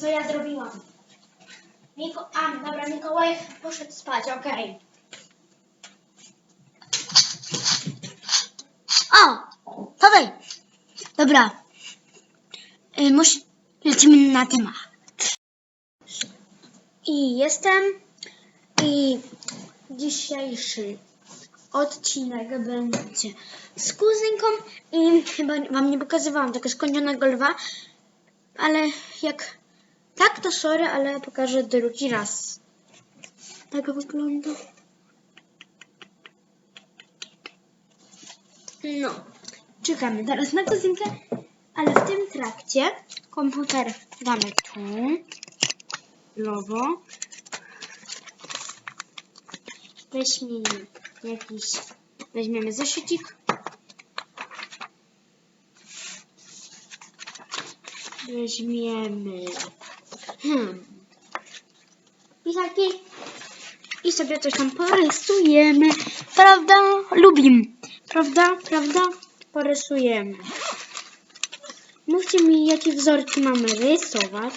Co ja zrobiłam? Miko... A, dobra, Mikołaj poszedł spać, okej. O! Paweł! Dobra. Y, musi... Lecimy na temat. I jestem. I dzisiejszy odcinek będzie z kuzynką i chyba wam nie pokazywałam tego skończonego lwa, ale jak tak to sorry, ale pokażę drugi raz. Tak wygląda. No, czekamy teraz na kuzynkę, ale w tym trakcie komputer damy tu, lewo. Weźmiemy jakiś, weźmiemy zeszycik. Weźmiemy hmm, pisaki i sobie coś tam porysujemy. Prawda? Lubim. Prawda? Prawda? Porysujemy. Mówcie mi, jakie wzorki mamy rysować.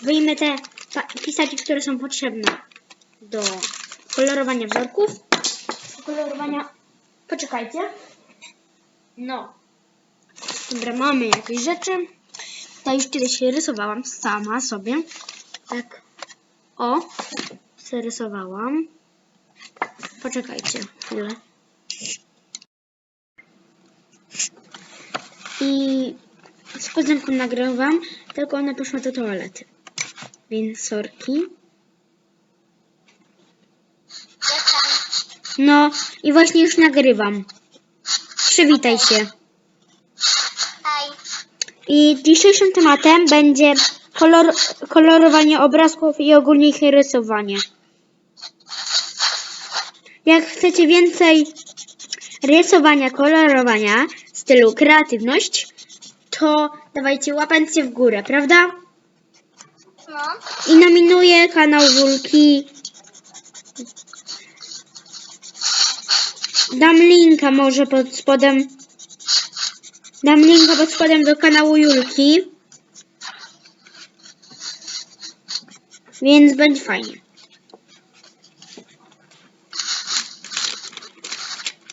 Wyjmę te pisaki, które są potrzebne do kolorowania wzorków. Do kolorowania... Poczekajcie. No. Dobra, mamy jakieś rzeczy. Ja już kiedyś rysowałam sama sobie. Tak. O. Zarysowałam. Poczekajcie chwilę. I z kuzynką nagrywam, tylko ona poszła do toalety. Więc sorki. No i właśnie już nagrywam. Przywitaj się. I dzisiejszym tematem będzie kolor, kolorowanie obrazków i ogólnie ich rysowanie. Jak chcecie więcej rysowania, kolorowania w stylu kreatywność, to dawajcie łapencję w górę, prawda? no, I nominuję kanał Julki. Dam linka może pod spodem. Dam linka pod spodem do kanału Julki. Więc będzie fajnie.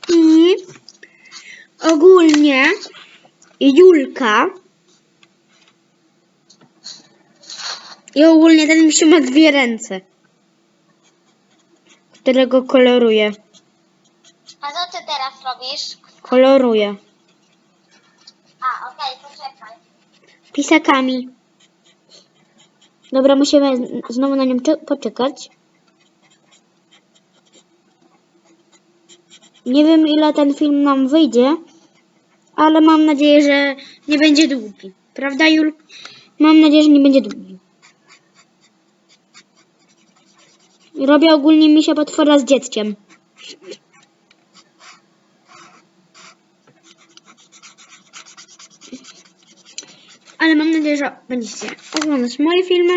I ogólnie Julka i ogólnie ten misiu ma dwie ręce, którego koloruje. A co ty teraz robisz? Koloruje. A, okej, poczekaj. Pisakami. Dobra, musimy z- znowu na nią cze- poczekać. Nie wiem ile ten film nam wyjdzie, ale mam nadzieję, że nie będzie długi. Prawda, Jul? Mam nadzieję, że nie będzie długi. Robię ogólnie misia potwora z dzieckiem. Ale mam nadzieję, że będziecie oglądać moje filmy,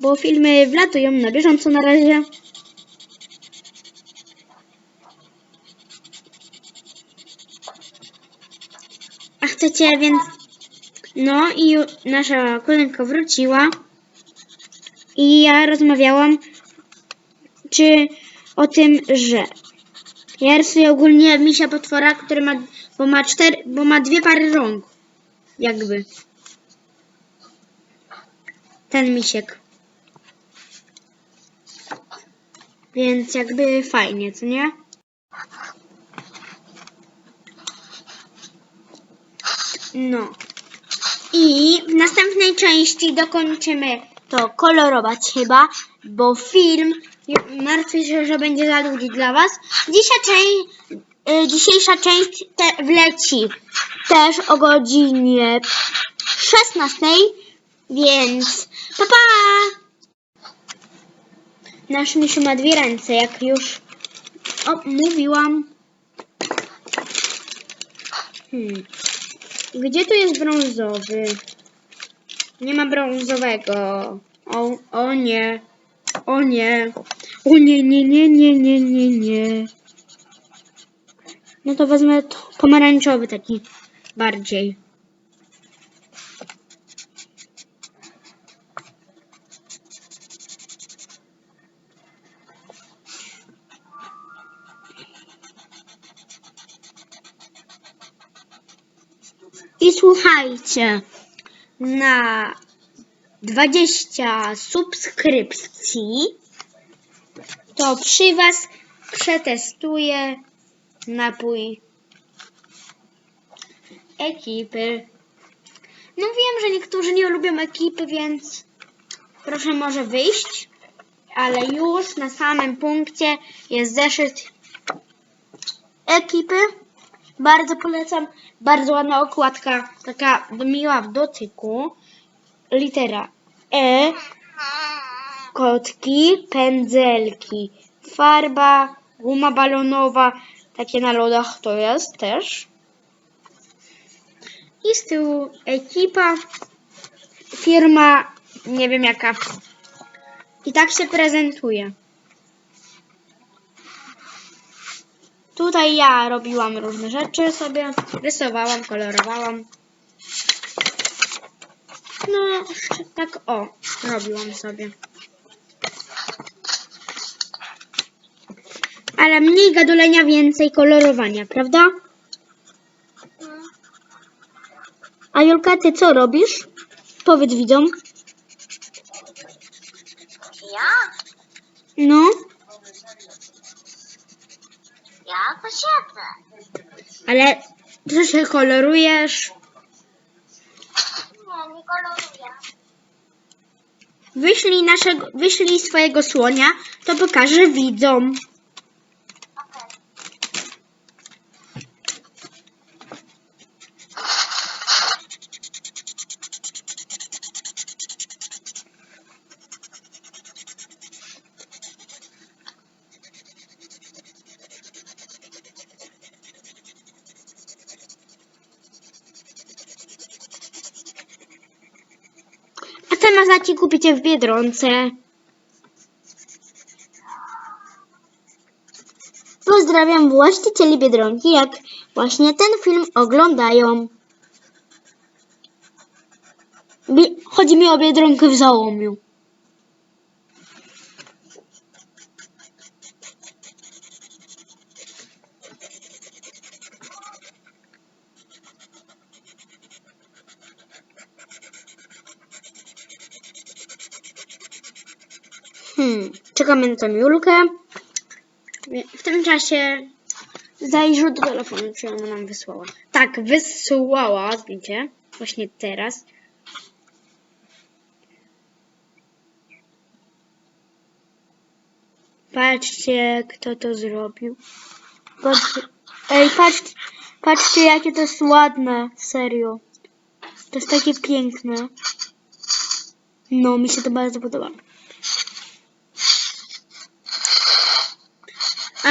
bo filmy wlatują na bieżąco na razie. A chcecie więc... No i nasza koleżanka wróciła i ja rozmawiałam czy o tym, że ja rysuję ogólnie misia potwora, który ma, bo ma cztery, bo ma dwie pary rąk. Jakby. Ten misiek. Więc jakby fajnie, co nie? No. I w następnej części dokończymy to kolorować chyba, bo film martwię się, że będzie za długi dla Was. Dzisiaj część, y, dzisiejsza część te wleci też o godzinie 16, więc pa pa! Nasz misiu ma dwie ręce, jak już o, mówiłam. Hmm. Gdzie tu jest brązowy? Nie ma brązowego. O, o nie. O nie. O nie, nie, nie, nie, nie, nie, nie. No to wezmę pomarańczowy taki. bardziej. I słuchajcie, na 20 subskrypcji to przy Was przetestuję napój ekipy. No wiem, że niektórzy nie lubią ekipy, więc proszę może wyjść. Ale już na samym punkcie jest zeszyt ekipy. Bardzo polecam. Bardzo ładna okładka, taka miła w dotyku. Litera E, kotki, pędzelki, farba, guma balonowa, takie na lodach to jest też. I z tyłu ekipa, firma, nie wiem jaka. I tak się prezentuje. Tutaj ja robiłam różne rzeczy sobie, rysowałam, kolorowałam. No, tak o, robiłam sobie. Ale mniej gadolenia, więcej kolorowania, prawda? A Julka, ty co robisz? Powiedz widzom. Ja? No, Ja to siedzę. ale co się kolorujesz? Nie, nie koloruję. Wyślij naszego, wyślij swojego słonia, to pokażę widzom. A te mazaki kupicie w Biedronce. Pozdrawiam właścicieli Biedronki, jak właśnie ten film oglądają. Chodzi mi o Biedronkę w Załomiu. Hmm, czekamy na tą Julkę. W tym czasie zajrzę do telefonu, czy ona nam wysłała. Tak, wysłała zdjęcie. Właśnie teraz. Patrzcie, kto to zrobił. Patrzcie. Ej, patrz, patrzcie, jakie to jest ładne. Serio. To jest takie piękne. No, mi się to bardzo podoba.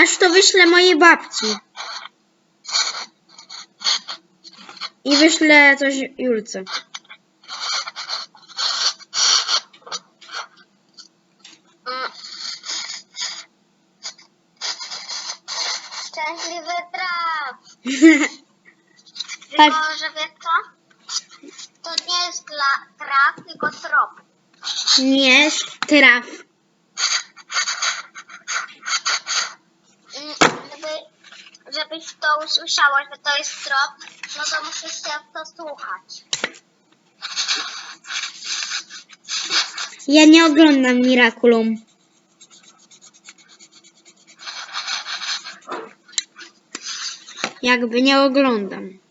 Aż to wyślę mojej babci. I wyślę coś Julce. Szczęśliwy traf. Patrz, Tylko, że wiesz co? To nie jest traf, tylko trop. nie, traf. Żebyś to usłyszała, że to jest trop, no to musisz się to słuchać. Ja nie oglądam Miraculum. Jakby nie oglądam.